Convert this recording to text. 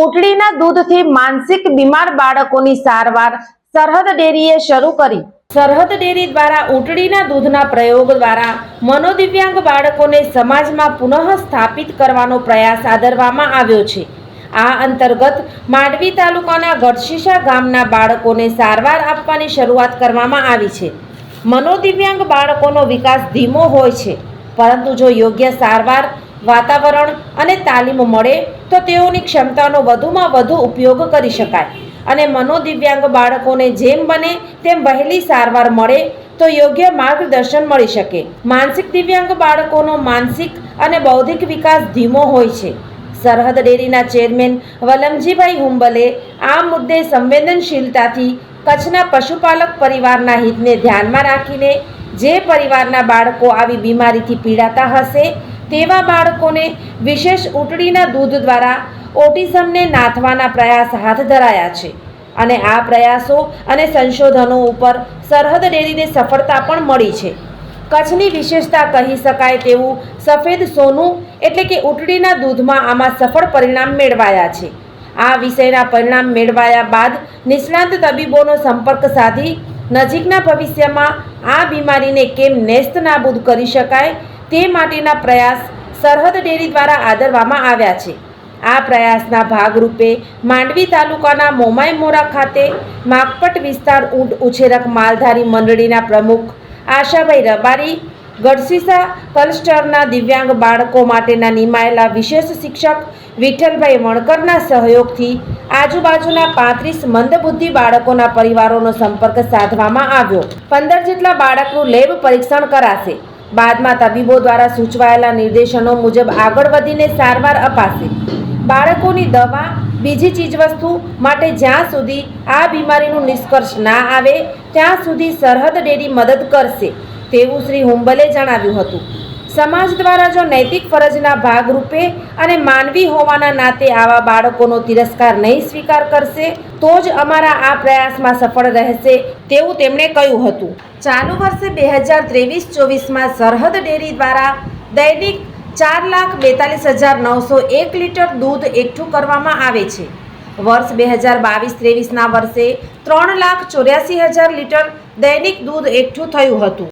ઉટડીના દૂધથી માનસિક બીમાર બાળકોની સારવાર સરહદ ડેરીએ શરૂ કરી. સરહદ ડેરી દ્વારા ઉટડીના દૂધના પ્રયોગ દ્વારા મનોદિવ્યાંગ બાળકોને સમાજમાં પુનઃ સ્થાપિત કરવાનો પ્રયાસ આદરવામાં આવ્યો છે. આ અંતર્ગત માંડવી તાલુકાના ગઢશીશા ગામના બાળકોને સારવાર આપવાની શરૂઆત કરવામાં આવી છે. મનોદિવ્યાંગ બાળકોનો વિકાસ ધીમો હોય છે, પરંતુ જો યોગ્ય સારવાર વાતાવરણ અને તાલીમ મળે તો તેઓની ક્ષમતાનો વધુમાં વધુ ઉપયોગ કરી શકાય. અને મનોદિવ્યાંગ બાળકોને જેમ બને તેમ વહેલી સારવાર મળે તો યોગ્ય માર્ગદર્શન મળી શકે. માનસિક દિવ્યાંગ બાળકોનો માનસિક અને બૌદ્ધિક વિકાસ ધીમો હોય છે. સરહદ ડેરીના ચેરમેન વલમજીભાઈ હુંબલે આ મુદ્દે સંવેદનશીલતાથી કચ્છના પશુપાલક પરિવારના હિતને ધ્યાનમાં રાખીને જે પરિવારના બાળકો આવી બીમારીથી પીડાતા હશે તેવા બાળકોને વિશેષ ઉટડીના દૂધ દ્વારા ઓટિઝમને નાથવાના પ્રયાસ હાથ ધરાયા છે. અને આ પ્રયાસો અને સંશોધનો ઉપર સરહદ ડેરીને સફળતા પણ મળી છે. કચ્છની વિશેષતા કહી શકાય તેવું સફેદ સોનું એટલે કે ઉટડીના દૂધમાં આમાં સફળ પરિણામ મેળવાયા છે. આ વિષયના પરિણામ મેળવાયા બાદ નિષ્ણાંત તબીબોનો સંપર્ક સાધી નજીકના ભવિષ્યમાં આ બીમારીને કેમ નેસ્ત નાબૂદ કરી શકાય તે માટેના પ્રયાસ સરહદ ડેરી દ્વારા આદરવામાં આવ્યા છે. આ પ્રયાસના ભાગરૂપે માંડવી તાલુકાના મોમાઈમોરા ખાતે માકપટ વિસ્તાર ઊંટ ઉછેરક માલધારી મંડળીના પ્રમુખ આશાભાઈ રબારી ગઢસીસા કલસ્ટરના દિવ્યાંગ બાળકો માટેના નિમાયેલા વિશેષ શિક્ષક વિઠ્ઠલભાઈ વણકરના સહયોગથી આજુબાજુના પાંત્રીસ મંદબુદ્ધિ બાળકોના પરિવારોનો સંપર્ક સાધવામાં આવ્યો. પંદર જેટલા બાળકનું લેબ પરીક્ષણ કરાશે. બાદમાં તબીબો દ્વારા સૂચવાયેલા નિર્દેશનો મુજબ આગળ વધીને સારવાર અપાશે. બાળકોની દવા, બીજી ચીજવસ્તુ માટે જ્યાં સુધી આ બીમારીનું નિષ્કર્ષ ના આવે, ત્યાં સુધી સરહદ ડેરી મદદ કરશે, તેવું શ્રી હુંબલે જણાવ્યું હતું. સમાજ દ્વારા જો નૈતિક ફરજના ભાગરૂપે અને માનવી હોવાના નાતે આવા બાળકોનો તિરસ્કાર નહીં સ્વીકાર કરશે, તો જ અમારા આ પ્રયાસમાં સફળ રહેશે તેવું તેમણે કહ્યું હતું. ચાલુ વર્ષે બે હજાર ત્રેવીસ ચોવીસમાં સરહદ ડેરી દ્વારા દૈનિક ચાર લાખ બેતાલીસ હજાર નવસો એક લીટર દૂધ એકઠું કરવામાં આવે છે. વર્ષ બે હજાર બાવીસ ત્રેવીસના વર્ષે ત્રણ લાખ ચોર્યાસી હજાર લીટર દૈનિક દૂધ એકઠું થયું હતું.